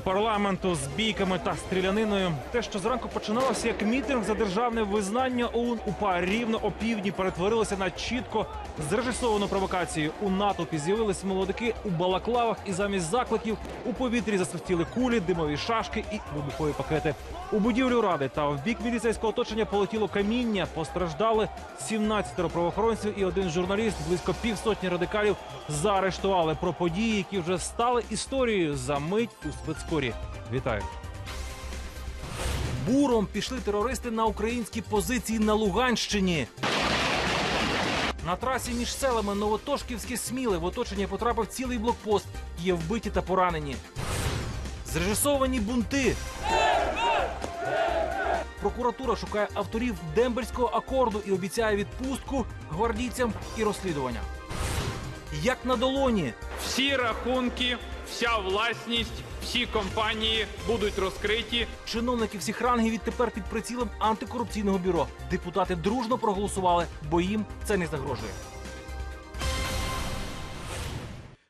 парламенту з бійками та стріляниною. Те, що зранку починалося як мітинг за державне визнання ОУН УПА рівно о півдні перетворилося на чітко зрежисовану провокацію. У натовпі з'явились молодики у балаклавах, і замість закликів у повітрі засвистіли кулі, димові шашки і вибухові пакети. У будівлю ради та в бік міліцейського оточення полетіло каміння. Постраждали 17 правоохоронців і один журналіст. Близько півсотні радикалів заарештували про події, які вже стали історією за мить у спецкорі. Вітаю. Буром пішли терористи на українські позиції на Луганщині. На трасі між селами Новотошківське Сміле в оточення потрапив цілий блокпост. Є вбиті та поранені. Зрежисовані бунти. Прокуратура шукає авторів дембельського акорду і обіцяє відпустку гвардійцям і розслідування. Як на долоні, Всі рахунки, вся власність, всі компанії будуть розкриті. чиновники всіх рангів відтепер під прицілом антикорупційного бюро. Депутати дружно проголосували, бо їм це не загрожує.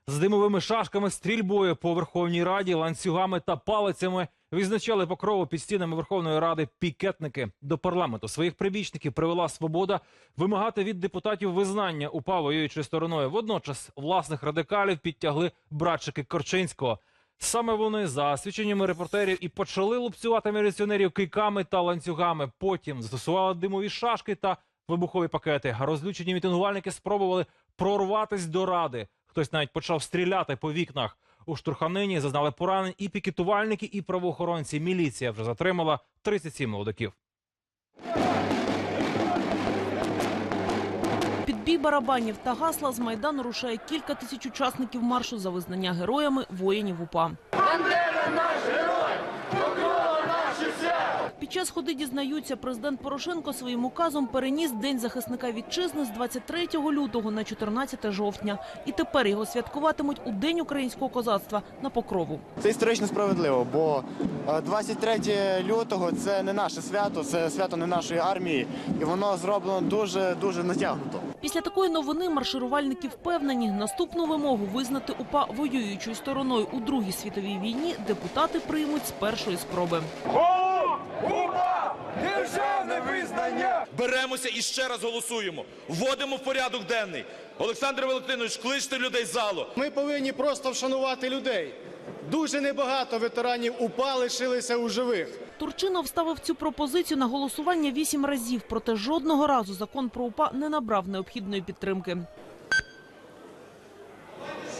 З димовими шашками, стрільбою по Верховній Раді, ланцюгами та палицями відзначали покрову під стінами Верховної Ради пікетники до парламенту. Своїх прибічників привела свобода вимагати від депутатів визнання УПА воюючою стороною. Водночас власних радикалів підтягли братчики Корчинського. Саме вони, за свідченнями репортерів, і почали лупцювати міліціонерів кийками та ланцюгами. Потім застосували димові шашки та вибухові пакети. Розлючені мітингувальники спробували прорватися до ради. Хтось навіть почав стріляти по вікнах. У штурханині зазнали поранень і пікетувальники, і правоохоронці. Міліція вже затримала 37 молодиків. Бій барабанів та гасла з майдану рушає кілька тисяч учасників маршу за визнання героями воїнів УПА. Під час ходи дізнаються, президент Порошенко своїм указом переніс День захисника вітчизни з 23 лютого на 14 жовтня. І тепер його святкуватимуть у День українського козацтва на Покрову. Це історично справедливо, бо е, 23 лютого це не наше свято, це свято не нашої армії, і воно зроблено дуже дуже натягнуто. Після такої новини марширувальники впевнені, наступну вимогу визнати УПА воюючою стороною у Другій світовій війні депутати приймуть з першої спроби. Беремося і ще раз голосуємо. Вводимо в порядок денний. Олександр Валентинович, кличте людей з залу. Ми повинні просто вшанувати людей. Дуже небагато ветеранів УПА лишилися у живих. Турчинов ставив цю пропозицію на голосування вісім разів, проте жодного разу закон про УПА не набрав необхідної підтримки.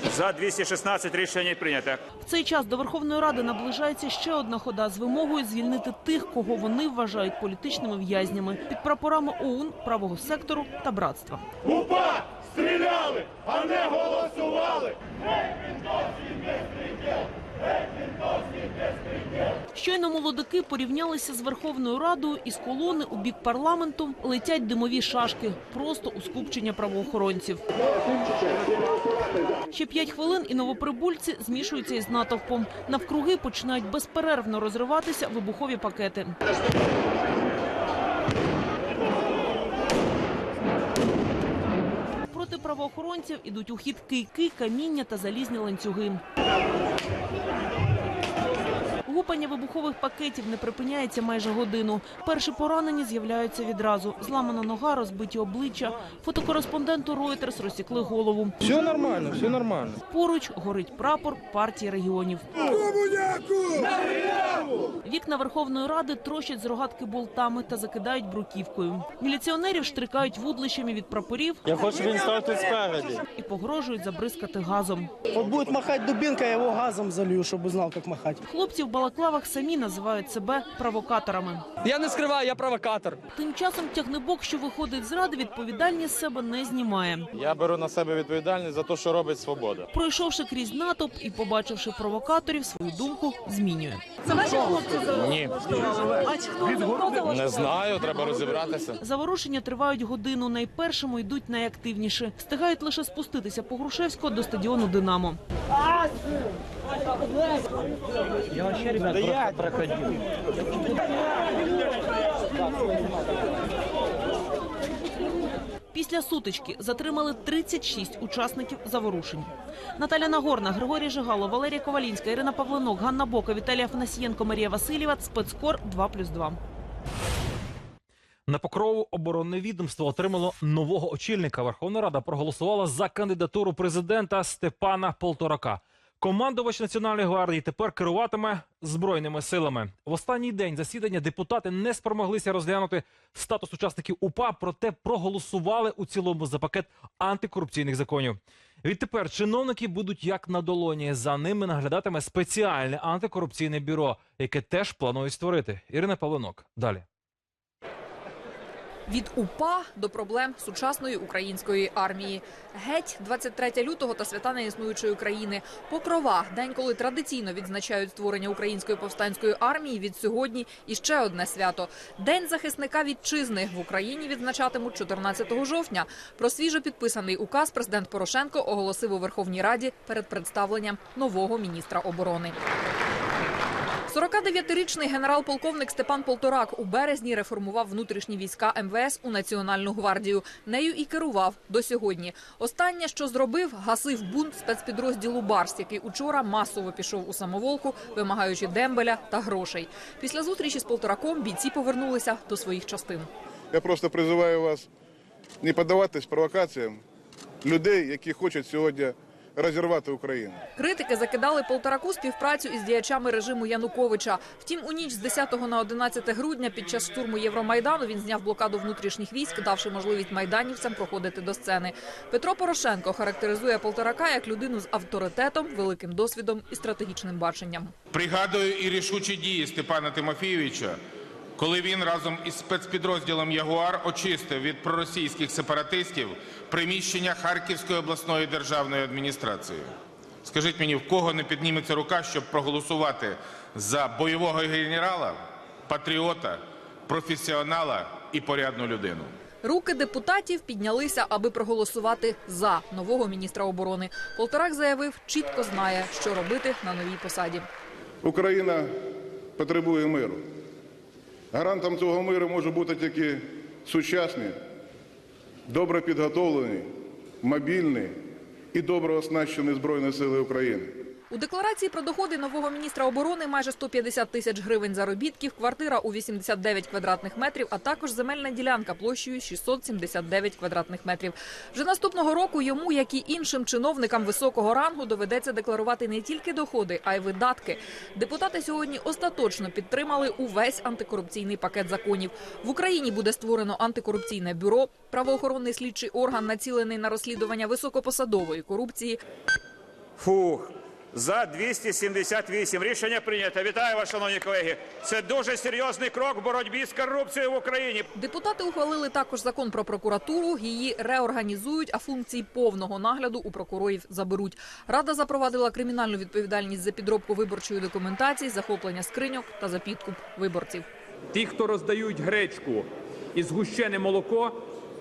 За 216 рішення прийнято. В цей час до Верховної Ради наближається ще одна хода з вимогою звільнити тих, кого вони вважають політичними в'язнями під прапорами ОУН, правого сектору та братства. УПА стріляли, а не голосували. Щойно молодики порівнялися з Верховною Радою і з колони у бік парламенту летять димові шашки, просто у скупчення правоохоронців. Ще п'ять хвилин і новоприбульці змішуються із натовпом. Навкруги починають безперервно розриватися вибухові пакети. Проти правоохоронців ідуть у хід кийки, каміння та залізні ланцюги. Гупання вибухових пакетів не припиняється майже годину. Перші поранені з'являються відразу. Зламана нога, розбиті обличчя. Фотокореспонденту Reuters розсікли голову. Все нормально, все нормально. Поруч горить прапор партії регіонів. Вікна Верховної Ради трощать з рогатки болтами та закидають бруківкою. Міліціонерів штрикають вудлищами від прапорів Я хочу, він став тут спереді. і погрожують забризкати газом. Вот будет махать дубинка, я его газом залью, чтобы знал, как махать. Хлопці в балаклавах самі називають себе провокаторами. Я не скрываю, я провокатор. Тим часом тягнебок, що виходить з ради, відповідальність з себе не знімає. Я беру на себе відповідальність за те, що робить свобода. Пройшовши крізь натовп і побачивши провокаторів, свою думку змінює. Ні. Не знаю, треба розібратися. Заворушення тривають годину. Найпершому йдуть найактивніше. Встигають лише спуститися по Грушевського до стадіону Динамо. Після сутички затримали 36 учасників заворушень. Наталя Нагорна, Григорій Жигало, Валерія Ковалінська, Ірина Павленок, Ганна Бока, Віталія Афанасієнко, Марія Васильєва. Спецкор 2+,2. На покрову оборонне відомство отримало нового очільника. Верховна Рада проголосувала за кандидатуру президента Степана Полторака. Командувач Національної гвардії тепер керуватиме збройними силами. В останній день засідання депутати не спромоглися розглянути статус учасників УПА, проте проголосували у цілому за пакет антикорупційних законів. Відтепер чиновники будуть як на долоні. За ними наглядатиме спеціальне антикорупційне бюро, яке теж планують створити. Ірина Павленок. Далі. Від УПА до проблем сучасної української армії. Геть 23 лютого та свята неіснуючої країни. Покрова день, коли традиційно відзначають створення української повстанської армії. Від сьогодні і ще одне свято День захисника вітчизни в Україні відзначатимуть 14 жовтня. Про свіжо підписаний указ президент Порошенко оголосив у Верховній Раді перед представленням нового міністра оборони. 49-річний генерал-полковник Степан Полторак у березні реформував внутрішні війська МВС у Національну гвардію. Нею і керував до сьогодні. Останнє, що зробив, гасив бунт спецпідрозділу Барс, який учора масово пішов у самоволку, вимагаючи дембеля та грошей. Після зустрічі з Полтораком бійці повернулися до своїх частин. Я просто призиваю вас не піддаватись провокаціям людей, які хочуть сьогодні розірвати Україну. Критики закидали Полтораку співпрацю із діячами режиму Януковича. Втім, у ніч з 10 на 11 грудня під час штурму Євромайдану він зняв блокаду внутрішніх військ, давши можливість майданівцям проходити до сцени. Петро Порошенко характеризує Полторака як людину з авторитетом, великим досвідом і стратегічним баченням. Пригадую і рішучі дії Степана Тимофійовича, коли він разом із спецпідрозділом Ягуар очистив від проросійських сепаратистів приміщення Харківської обласної державної адміністрації. Скажіть мені, в кого не підніметься рука, щоб проголосувати за бойового генерала, патріота, професіонала і порядну людину? Руки депутатів піднялися, аби проголосувати за нового міністра оборони. Полторак заявив, чітко знає, що робити на новій посаді. Україна потребує миру. Гарантом цього миру може бути тільки сучасні, добре підготовлені, мобільні і добре оснащені Збройні Сили України. У декларації про доходи нового міністра оборони майже 150 тисяч гривень заробітків, квартира у 89 квадратних метрів, а також земельна ділянка площею 679 квадратних метрів. Вже наступного року йому, як і іншим чиновникам високого рангу, доведеться декларувати не тільки доходи, а й видатки. Депутати сьогодні остаточно підтримали увесь антикорупційний пакет законів. В Україні буде створено антикорупційне бюро, правоохоронний слідчий орган, націлений на розслідування високопосадової корупції. Фух. За 278 рішення прийнято. Вітаю вас, шановні колеги. Це дуже серйозний крок в боротьбі з корупцією в Україні. Депутати ухвалили також закон про прокуратуру. Її реорганізують, а функції повного нагляду у прокурорів заберуть. Рада запровадила кримінальну відповідальність за підробку виборчої документації, захоплення скриньок та за підкуп виборців. Ті, хто роздають гречку і згущене молоко,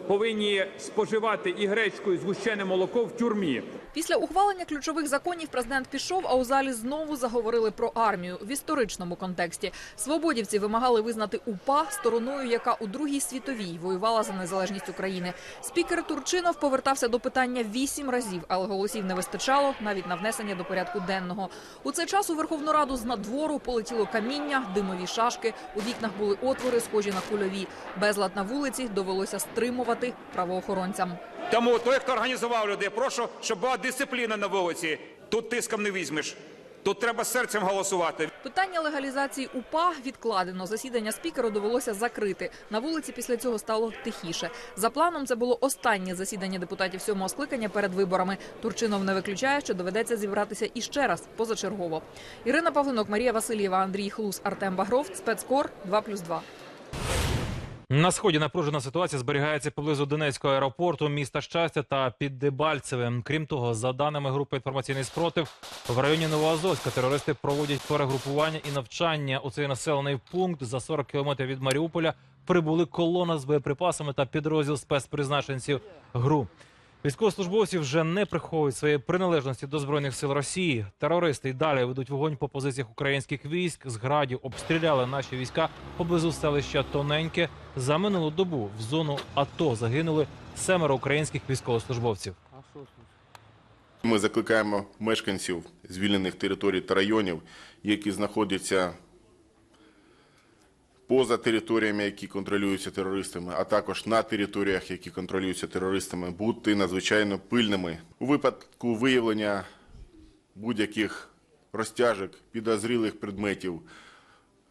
повинні споживати і гречку, і згущене молоко в тюрмі. Після ухвалення ключових законів президент пішов, а у залі знову заговорили про армію в історичному контексті. Свободівці вимагали визнати УПА стороною, яка у другій світовій воювала за незалежність України. Спікер Турчинов повертався до питання вісім разів, але голосів не вистачало навіть на внесення до порядку денного. У цей час у Верховну Раду з надвору полетіло каміння, димові шашки. У вікнах були отвори, схожі на кульові. Безлад на вулиці довелося стримувати правоохоронцям. Тому той, хто організував людей, прошу, щоб була дисципліна на вулиці. Тут тиском не візьмеш. Тут треба серцем голосувати. Питання легалізації УПА відкладено. Засідання спікеру довелося закрити. На вулиці після цього стало тихіше. За планом, це було останнє засідання депутатів сьомого скликання перед виборами. Турчинов не виключає, що доведеться зібратися іще раз позачергово. Ірина Павлинок, Марія Васильєва, Андрій Хлус, Артем Багров. Спецкор 2+,2. На сході напружена ситуація зберігається поблизу Донецького аеропорту, міста Щастя та під Дебальцевим. Крім того, за даними групи інформаційний спротив, в районі Новоазовська терористи проводять перегрупування і навчання. У цей населений пункт за 40 кілометрів від Маріуполя прибули колона з боєприпасами та підрозділ спецпризначенців ГРУ. Військовослужбовці вже не приховують своєї приналежності до збройних сил Росії. Терористи й далі ведуть вогонь по позиціях українських військ. З градів обстріляли наші війська поблизу селища Тоненьке. За минулу добу в зону АТО загинули семеро українських військовослужбовців. Ми закликаємо мешканців звільнених територій та районів, які знаходяться поза територіями, які контролюються терористами, а також на територіях, які контролюються терористами, бути надзвичайно пильними у випадку виявлення будь-яких розтяжок, підозрілих предметів,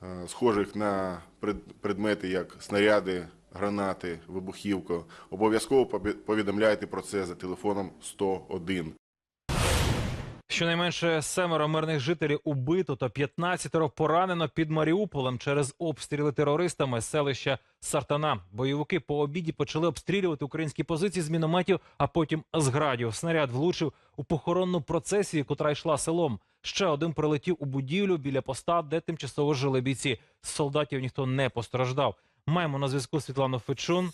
е, схожих на пред- предмети, як снаряди, гранати, вибухівка. Обов'язково повідомляйте про це за телефоном 101. Щонайменше семеро мирних жителів убито та 15 поранено під Маріуполем через обстріли терористами селища Сартана. Бойовики по обіді почали обстрілювати українські позиції з мінометів, а потім з градів. Снаряд влучив у похоронну процесію, котра йшла селом. Ще один прилетів у будівлю біля поста, де тимчасово жили бійці. З солдатів ніхто не постраждав. Маємо на зв'язку Світлану Фечун.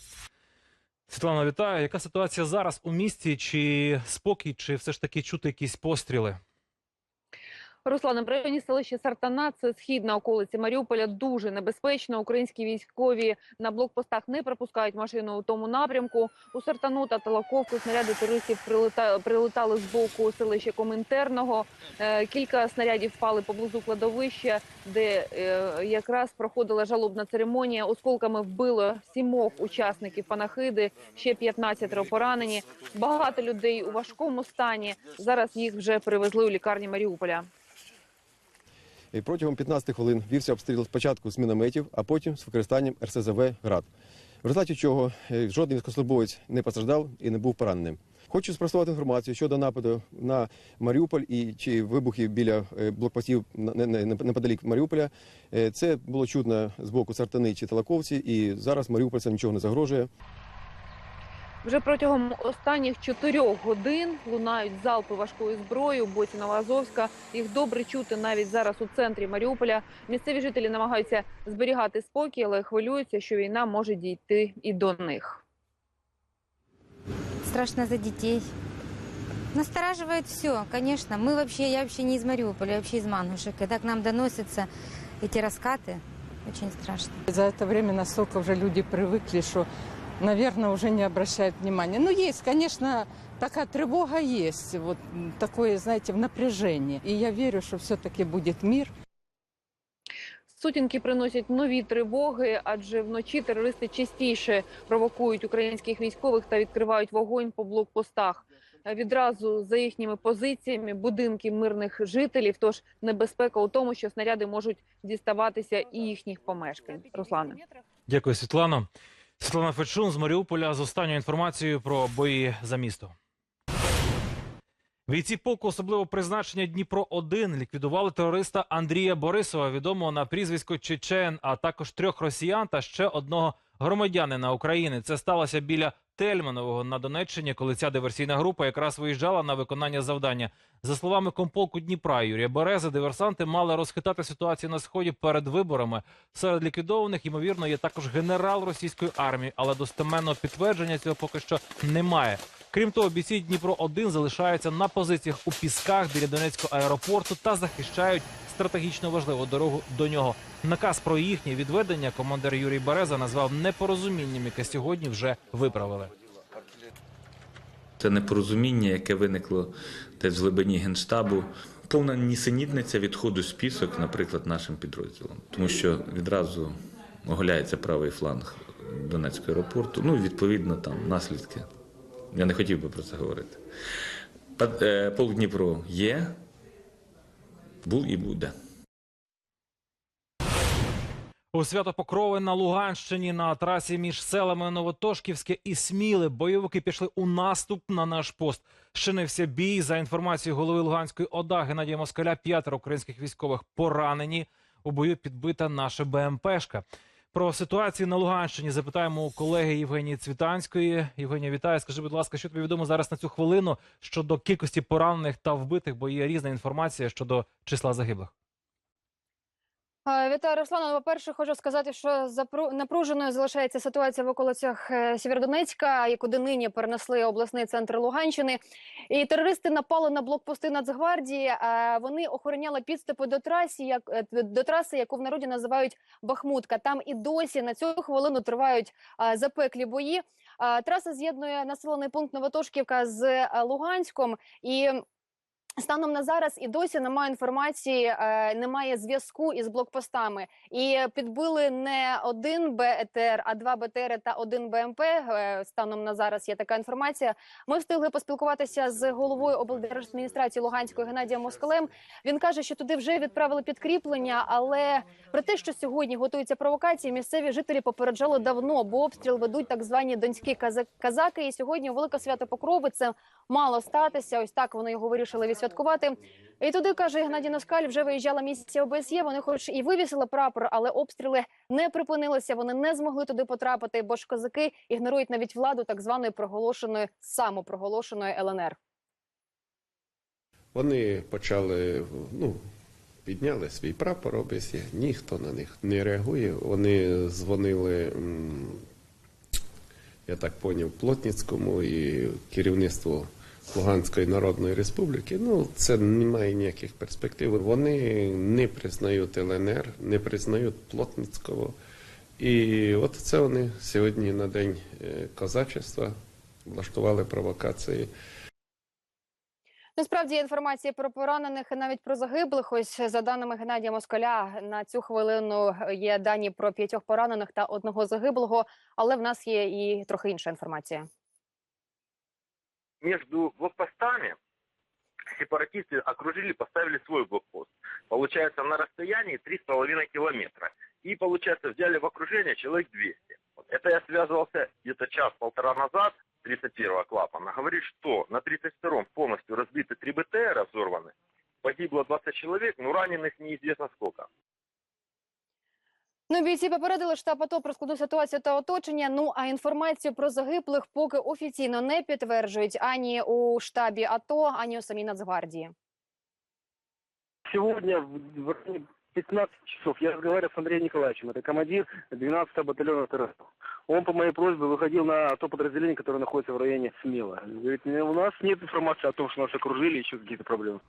Світлана, вітаю. Яка ситуація зараз у місті? Чи спокій, чи все ж таки чути якісь постріли? Руслане, в районі селища Сартана, це східна околиця Маріуполя, дуже небезпечно. Українські військові на блокпостах не пропускають машину у тому напрямку. У Сартану та Талаковку снаряди терористів прилета... прилетали з боку селища Комінтерного. Е, Кілька снарядів впали поблизу кладовища, де е, якраз проходила жалобна церемонія. Осколками вбило сімох учасників панахиди, ще 15 поранені. Багато людей у важкому стані. Зараз їх вже привезли у лікарні Маріуполя. Протягом 15 хвилин вівся обстріл спочатку з мінометів, а потім з використанням РСЗВ «Град», в результаті чого е, жодний військовослужбовець не постраждав і не був пораненим. Хочу спростувати інформацію щодо нападу на Маріуполь і чи вибухів біля е, блокпостів неподалік Маріуполя. Е, Це було чутно з боку Сартани чи Талаковці, і зараз маріупольцям нічого не загрожує. Вже протягом останніх чотирьох годин лунають залпи важкої зброї у боці Новоазовська. Їх добре чути навіть зараз у центрі Маріуполя. Місцеві жителі намагаються зберігати спокій, але хвилюються, що війна може дійти і до них. Страшно за детей. Настораживает все, конечно. Мы вообще, я вообще не из Мариуполя, я вообще из Мангушек. Когда к нам доносятся эти раскаты, очень страшно. За это время настолько уже люди привыкли, что, наверное, уже не обращают внимания. Ну, есть, конечно, такая тревога есть, вот такое, знаете, в напряжении. И я верю, что все-таки будет мир. Сутінки приносять нові тривоги, адже вночі терористи частіше провокують українських військових та відкривають вогонь по блокпостах. Відразу за їхніми позиціями будинки мирних жителів. Тож небезпека у тому, що снаряди можуть діставатися і їхніх помешкань. Руслане. Дякую, Світлано. Світлана Фечун з Маріуполя з останньою інформацією про бої за місто. Бійці полку особливого призначення Дніпро 1 ліквідували терориста Андрія Борисова, відомого на прізвисько Чечен, а також трьох росіян та ще одного громадянина України. Це сталося біля Тельманового на Донеччині, коли ця диверсійна група якраз виїжджала на виконання завдання. За словами комполку Дніпра Юрія Берези, диверсанти мали розхитати ситуацію на сході перед виборами. Серед ліквідованих, ймовірно, є також генерал російської армії, але достеменного підтвердження цього поки що немає. Крім того, бійці Дніпро 1 залишаються на позиціях у пісках біля Донецького аеропорту та захищають стратегічно важливу дорогу до нього. Наказ про їхнє відведення командир Юрій Береза назвав непорозумінням, яке сьогодні вже виправили. Це непорозуміння, яке виникло десь в глибині генштабу. Повна нісенітниця відходу список, наприклад, нашим підрозділом, тому що відразу оголяється правий фланг Донецького аеропорту. Ну, відповідно, там наслідки. Я не хотів би про це говорити. Е, Полк Дніпро є, був і буде. У Свято-Покрови на Луганщині на трасі між селами Новотошківське і Сміле бойовики пішли у наступ на наш пост. Щинився бій. За інформацією голови Луганської ОДА Геннадія Москаля, п'ятеро українських військових поранені. У бою підбита наша БМПшка. Про ситуацію на Луганщині запитаємо у колеги Євгенії Цвітанської. Євгенія, вітаю. Скажи, будь ласка, що тобі відомо зараз на цю хвилину щодо кількості поранених та вбитих, бо є різна інформація щодо числа загиблих. Е, Вітаю, Руслана. Ну, По-перше, хочу сказати, що напруженою залишається ситуація в околицях е, Сєвєродонецька, і куди нині перенесли обласний центр Луганщини. І терористи напали на блокпости Нацгвардії. е, Вони охороняли підступи до траси, як до траси, яку в народі називають Бахмутка. Там і досі на цю хвилину тривають запеклі бої. Траса з'єднує населений пункт Новотошківка з Луганськом і. Станом на зараз і досі немає інформації, е, немає зв'язку із блокпостами. І підбили не один БТР, а два БТР та один БМП. Е, Станом на зараз є така інформація. Ми встигли поспілкуватися з головою облдержадміністрації Луганської Геннадієм Москалем. Він каже, що туди вже відправили підкріплення, але про те, що сьогодні готуються провокації, місцеві жителі попереджали давно, бо обстріл ведуть так звані донські казаки. І сьогодні Велике Свято Покрови це мало статися. Ось так вони його вирішили відсвяткувати. І туди каже Геннадій Носкаль, вже виїжджала місія ОБСЄ. Вони, хоч і вивісили прапор, але обстріли не припинилися. Вони не змогли туди потрапити, бо ж козаки ігнорують навіть владу так званої проголошеної самопроголошеної ЛНР. Вони почали, ну, підняли свій прапор ОБСЄ, ніхто на них не реагує. Вони дзвонили, я так поняв, Плотницькому і керівництву Луганської Народної Республіки. Ну, це не має ніяких перспектив. Вони не признають ЛНР, не признають Плотницького. І от це вони сьогодні на день е, козачества влаштували провокації. Насправді є інформація про поранених і навіть про загиблих. Ось за даними Геннадія Москаля, на цю хвилину є дані про п'ятьох поранених та одного загиблого. Але в нас є і трохи інша інформація. Между блокпостами сепаратисты окружили, поставили свой блокпост. Получается, на расстоянии 3,5 километра. И, получается, взяли в окружение человек 200. Вот Это я связывался где-то час-полтора назад, 31-го клапана. Говорит, что на 32-м полностью разбиты 3 БТР взорваны. Погибло 20 человек, но раненых неизвестно сколько. Ну, бійці попередили штаб АТО про складну ситуацію та оточення. Ну а інформацію про загиблих поки офіційно не підтверджують ані у штабі АТО, ані у самій Нацгвардії. Сегодня в в районе 15 часов я разговаривал с Андреем Николаевичем, это командир 12-го батальона ТРС. Он по моей просьбе выходил на то подразделение, которое находится в районе Смела. Говорит, «Не, у нас нет информации о том, что нас окружили, еще какие-то проблемы.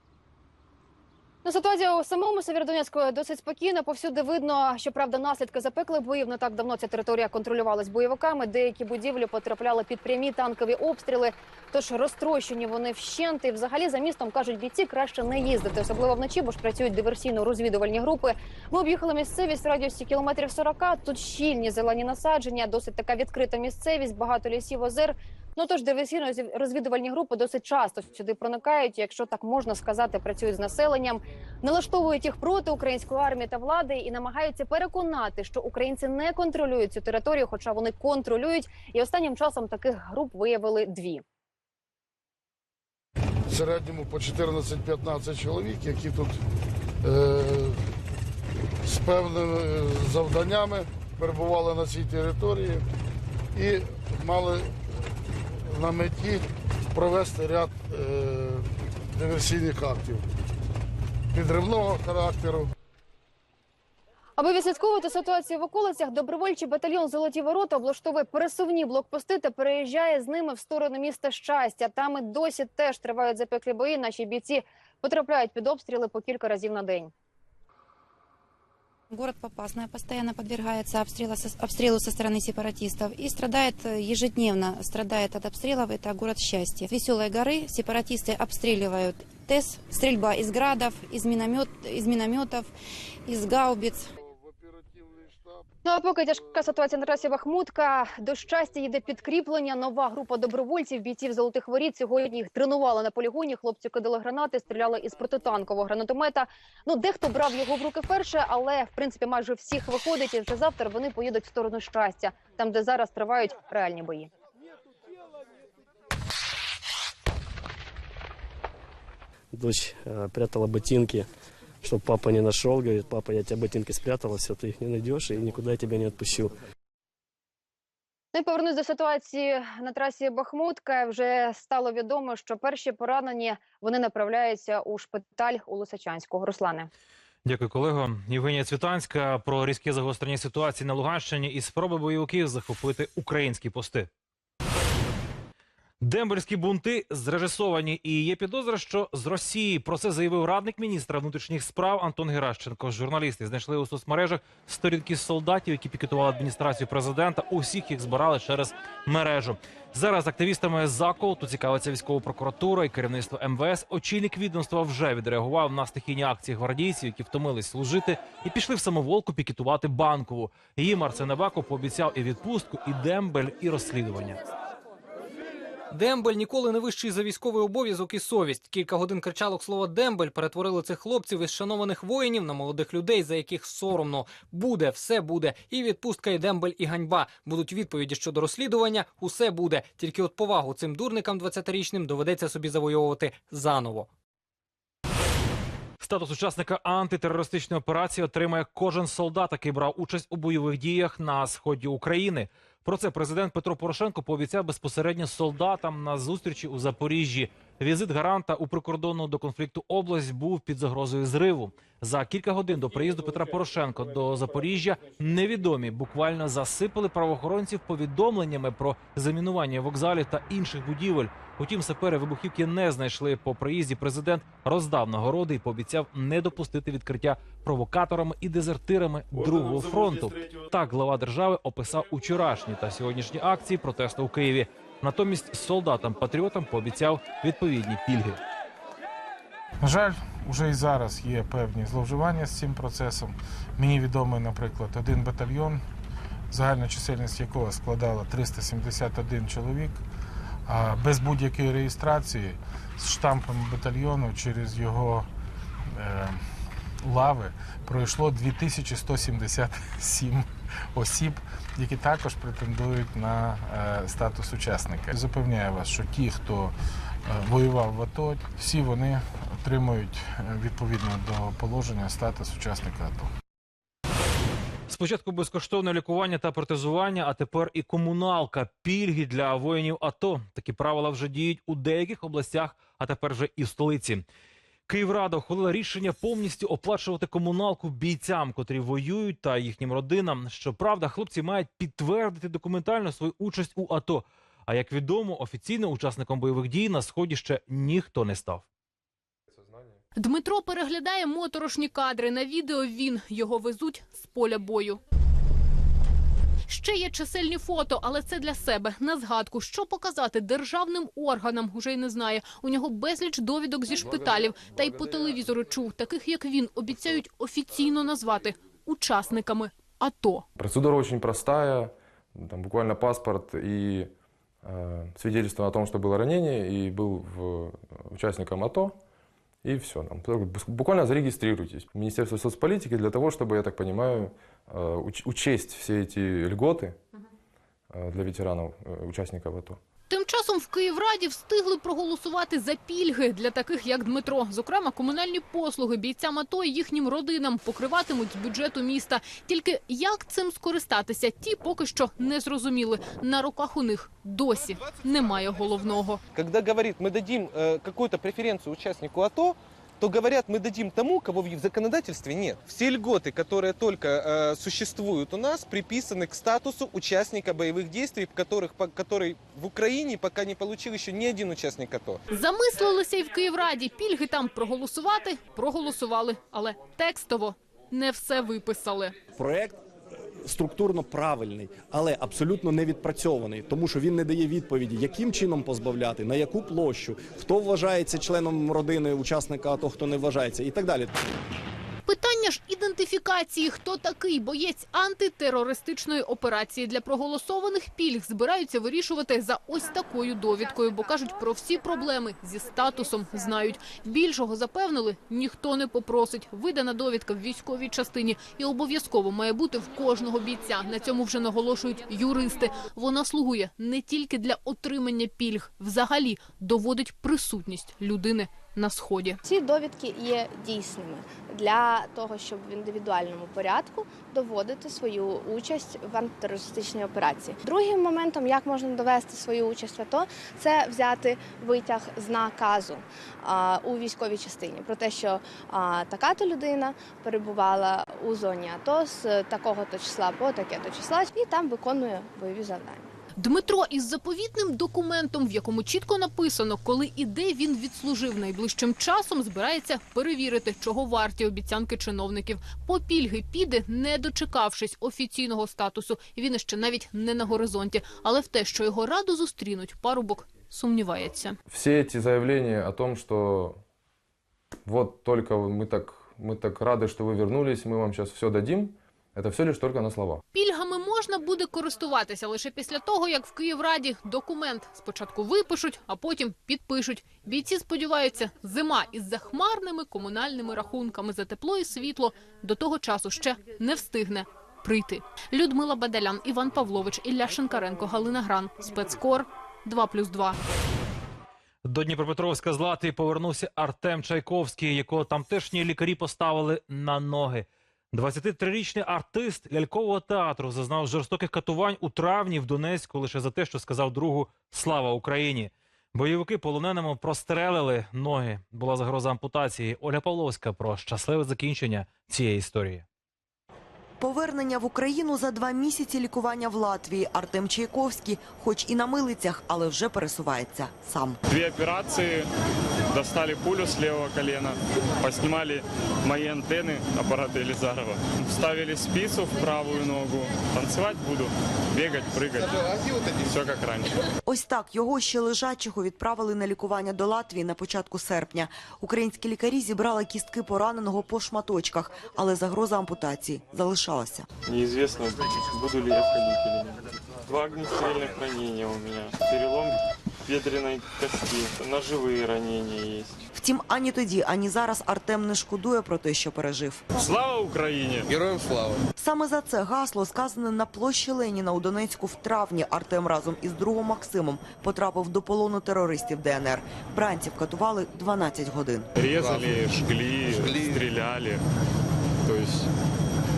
Ну, ситуація у самому Северодонецьку досить спокійна. Повсюди видно, що правда наслідки запеклих боїв. Не так давно ця територія контролювалась бойовиками. Деякі будівлі потрапляли під прямі танкові обстріли. Тож розтрощені вони вщент. І взагалі за містом кажуть бійці краще не їздити, особливо вночі, бо ж працюють диверсійно-розвідувальні групи. Ми об'їхали місцевість в радіусі кілометрів 40. Тут щільні зелені насадження, досить така відкрита місцевість, багато лісів, озер. Ну тож диверсійно розвідувальні групи досить часто сюди проникають, якщо так можна сказати, працюють з населенням, налаштовують їх проти української армії та влади і намагаються переконати, що українці не контролюють цю територію, хоча вони контролюють. І останнім часом таких груп виявили дві. в середньому по 14-15 чоловік, які тут е, з певними завданнями перебували на цій території і мали на меті провести ряд е, диверсійних актів підривного характеру. Аби відслідковувати ситуацію в околицях, добровольчий батальйон Золоті ворота облаштовує пересувні блокпости та переїжджає з ними в сторону міста щастя. Там і досі теж тривають запеклі бої. Наші бійці потрапляють під обстріли по кілька разів на день. Город Попасная постоянно подвергается обстрелу обстрелу со стороны сепаратистов и страдает э, ежедневно, страдает от обстрелов, это город счастья. С Веселой горы сепаратисты обстреливают ТЭС, стрельба из градов, из, миномет, из минометов, из гаубиц. Ну а поки тяжка ситуація на трасі Бахмутка, до щастя йде підкріплення. Нова група добровольців, бійців золотих воріт. Сьогодні їх тренували на полігоні. Хлопці кидали гранати, стріляли із протитанкового гранатомета. Ну дехто брав його в руки вперше, але в принципі майже всіх виходить. І вже завтра вони поїдуть в сторону щастя, там де зараз тривають реальні бої. Дочь э, прятала ботинки, чтобы папа не нашел. Говорит, папа, я тебе ботинки спрятала, все, ты их не найдешь, и никуда я тебя не отпущу. Ну і повернусь до ситуації на трасі Бахмутка. Вже стало відомо, що перші поранені вони направляються у шпиталь у Лисичанську. Руслане. Дякую, колего. Євгенія Цвітанська про різке загострення ситуації на Луганщині і спроби бойовиків захопити українські пости. Дембельські бунти зрежисовані, і є підозра, що з Росії про це заявив радник міністра внутрішніх справ Антон Геращенко. Журналісти знайшли у соцмережах сторінки солдатів, які пікетували адміністрацію президента. Усіх їх збирали через мережу. Зараз активістами заколоту цікавиться військова прокуратура і керівництво МВС. Очільник відомства вже відреагував на стихійні акції гвардійців, які втомились служити, і пішли в самоволку пікетувати банкову. Їм Арсен пообіцяв і відпустку, і дембель, і розслідування. Дембель ніколи не вищий за військовий обов'язок і совість. Кілька годин кричалок слова Дембель перетворили цих хлопців із шанованих воїнів на молодих людей, за яких соромно буде, все буде. І відпустка, і дембель, і ганьба будуть відповіді щодо розслідування. Усе буде. Тільки от повагу цим дурникам 20-річним доведеться собі завойовувати заново. Статус учасника антитерористичної операції отримає кожен солдат, який брав участь у бойових діях на сході України. Про це президент Петро Порошенко пообіцяв безпосередньо солдатам на зустрічі у Запоріжжі. Візит гаранта у прикордонну до конфлікту область був під загрозою зриву. За кілька годин до приїзду Петра Порошенка до Запоріжжя невідомі буквально засипали правоохоронців повідомленнями про замінування вокзалів та інших будівель. Утім, сапери вибухівки не знайшли. По приїзді президент роздав нагороди і пообіцяв не допустити відкриття провокаторами і дезертирами другого фронту. Так глава держави описав учорашні та сьогоднішні акції протесту у Києві. Натомість солдатам-патріотам пообіцяв відповідні пільги. На жаль, вже і зараз є певні зловживання з цим процесом. Мені відомий, наприклад, один батальйон, загальна чисельність якого складала 371 чоловік, без будь-якої реєстрації з штампом батальйону через його е, лави пройшло 2177 осіб, які також претендують на е, статус учасника. Запевняю вас, що ті, хто е, воював в АТО, всі вони отримують е, відповідно до положення статус учасника АТО. Спочатку безкоштовне лікування та протезування, а тепер і комуналка, пільги для воїнів АТО. Такі правила вже діють у деяких областях, а тепер вже і в столиці. Київрада ухвалила рішення повністю оплачувати комуналку бійцям, котрі воюють, та їхнім родинам. Щоправда, хлопці мають підтвердити документально свою участь у АТО. А як відомо, офіційно учасником бойових дій на сході ще ніхто не став. Дмитро переглядає моторошні кадри. На відео він його везуть з поля бою. Ще є чисельні фото, але це для себе на згадку. Що показати державним органам уже й не знає. У нього безліч довідок зі шпиталів, та й по телевізору чув, таких як він обіцяють офіційно назвати учасниками АТО. Процедура очень простая. Там буквально паспорт и э, свидетельство о том, что было ранение, и был в, участником АТО. И все. Там, буквально зарегистрируйтесь в Министерство соцполитики для того, чтобы, я так понимаю, э, уч- учесть все эти льготы э, для ветеранов, э, участников АТО. Тим часом в Київраді встигли проголосувати за пільги для таких, як Дмитро. Зокрема, комунальні послуги бійцям АТО і їхнім родинам покриватимуть з бюджету міста. Тільки як цим скористатися, ті поки що не зрозуміли. На руках у них досі немає головного. Когда говорит, мы дадим э, какую-то преференцию участнику АТО, то говорят, мы дадим тому, кого в законодательстве нет. Все льготы, которые только э, существуют у нас, приписаны к статусу участника боевых действий, которых, по, который в Украине пока не получил еще ни один участник АТО. Замислилися і в Київраді. Пільги там проголосувати проголосували, але текстово не все виписали. Проект структурно правильний, але абсолютно не відпрацьований, тому що він не дає відповіді, яким чином позбавляти, на яку площу, хто вважається членом родини учасника, то хто не вважається, і так далі. Питання ж ідентифікації, хто такий боєць антитерористичної операції для проголосованих пільг збираються вирішувати за ось такою довідкою, бо кажуть про всі проблеми зі статусом знають. Більшого запевнили, ніхто не попросить. Видана довідка в військовій частині і обов'язково має бути в кожного бійця. На цьому вже наголошують юристи. Вона слугує не тільки для отримання пільг, взагалі доводить присутність людини на сході. Ці довідки є дійсними для того, щоб в індивідуальному порядку доводити свою участь в антитерористичній операції. Другим моментом, як можна довести свою участь в АТО, це взяти витяг з наказу у військовій частині про те, що така-то людина перебувала у зоні АТО з такого-то числа по таке-то числа, і там виконує бойові завдання. Дмитро із заповітним документом, в якому чітко написано, коли і де він відслужив найближчим часом, збирається перевірити, чого варті обіцянки чиновників. По пільги піде, не дочекавшись офіційного статусу. Він іще навіть не на горизонті. Але в те, що його раду зустрінуть, парубок сумнівається. Все эти заявления о том, что вот только мы так, мы так рады, что вы вернулись, мы вам сейчас все дадим, это все лишь только на словах. Пільгами можна буде користуватися лише після того, як в Київраді документ спочатку випишуть, а потім підпишуть. Бійці сподіваються, зима із захмарними комунальними рахунками за тепло і світло до того часу ще не встигне прийти. Людмила Бадалян, Іван Павлович, Ілля Шинкаренко, Галина Гран, спецкор 2+,2. До Дніпропетровська з Латвії повернувся Артем Чайковський, якого тамтешні лікарі поставили на ноги. 23-річний артист лялькового театру зазнав жорстоких катувань у травні в Донецьку лише за те, що сказав другу Слава Україні. Бойовики полоненому прострелили ноги. Була загроза ампутації. Оля Павловська про щасливе закінчення цієї історії. Повернення в Україну за два місяці лікування в Латвії. Артем Чайковський, хоч і на милицях, але вже пересувається сам. Две операции, достали пулю с левого колена, поснимали мои антенны аппарата Елизарова, вставили спицу в правую ногу, танцевать буду, бегать, прыгать, все как раньше. Ось так його ще лежачого відправили на лікування до Латвії на початку серпня. Українські лікарі зібрали кістки пораненого по шматочках, але загроза ампутації залишалася. Неизвестно, буду ли я нет. Два огнестрельных ранения у меня, перелом бедренной кости, ножевые ранения есть. Втім, ані тоді, ані зараз Артем не шкодує про те, що пережив. Слава Україні! Героям слава! Саме за це гасло, сказане на площі Леніна у Донецьку в травні, Артем разом із другом Максимом потрапив до полону терористів ДНР. Бранців катували 12 годин. Резали, жгли, стреляли. То есть...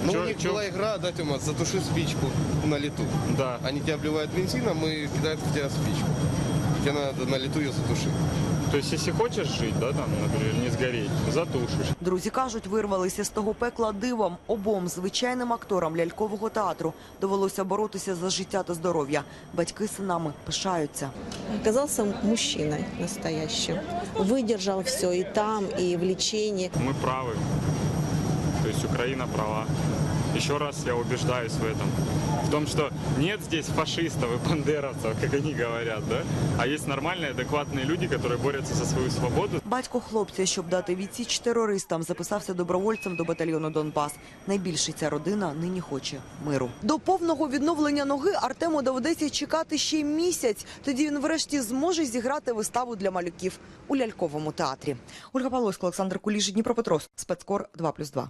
Ну, чё- у них чё- была игра, да, Тёма, затуши спичку на лету. Да. Они тебя обливают бензином и кидают в тебя спичку. Тебе надо на лету ее затушить. То есть, если хочешь жить, да, там, например, не сгореть, затушишь. Друзі кажуть, вирвалися з того пекла дивом. Обом звичайним акторам лялькового театру довелося боротися за життя та здоров'я. Батьки синами пишаються. Оказался мужчиной настоящим. Выдержал все и там, и в лечении. Мы правы. То есть Украина права. Еще раз я убеждаюсь в этом. В том, что нет здесь фашистов и бандеровцев, как они говорят, да? А есть нормальные, адекватные люди, которые борются за свою свободу. Батько хлопця, щоб дати відсіч терористам, записався добровольцем до батальйону Донбас. Найбільше ця родина нині хоче миру. До повного відновлення ноги Артему доведеться чекати ще місяць. Тоді він врешті зможе зіграти виставу для малюків у ляльковому театрі. Ольга Павловська, Олександр Куліш, Дніпропетровськ, спецкор 2+,2.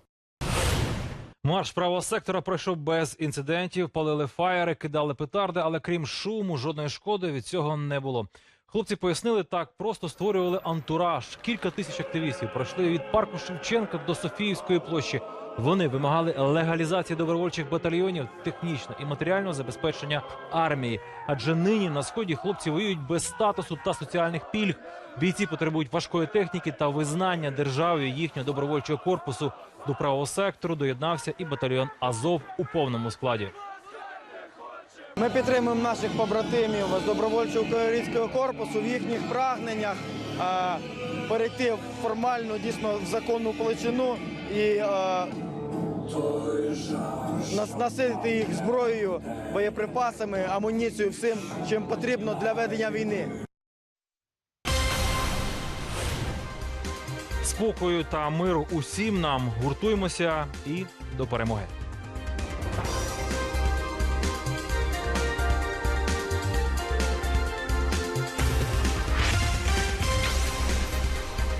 Марш правого сектора пройшов без інцидентів, палили фаєри, кидали петарди, але крім шуму, жодної шкоди від цього не було. Хлопці пояснили так, просто створювали антураж. Кілька тисяч активістів пройшли від парку Шевченка до Софіївської площі. Вони вимагали легалізації добровольчих батальйонів, технічно і матеріального забезпечення армії. Адже нині на сході хлопці воюють без статусу та соціальних пільг. Бійці потребують важкої техніки та визнання державою їхнього добровольчого корпусу. До правого сектору доєднався і батальйон Азов у повному складі. Ми підтримуємо наших побратимів з добровольчого українського корпусу в їхніх прагненнях перейти в формальну, дійсно в законну площину і е, нас- наситити їх зброєю, боєприпасами, амуніцією, всім, чим потрібно для ведення війни. Спокою та миру усім нам гуртуємося і до перемоги.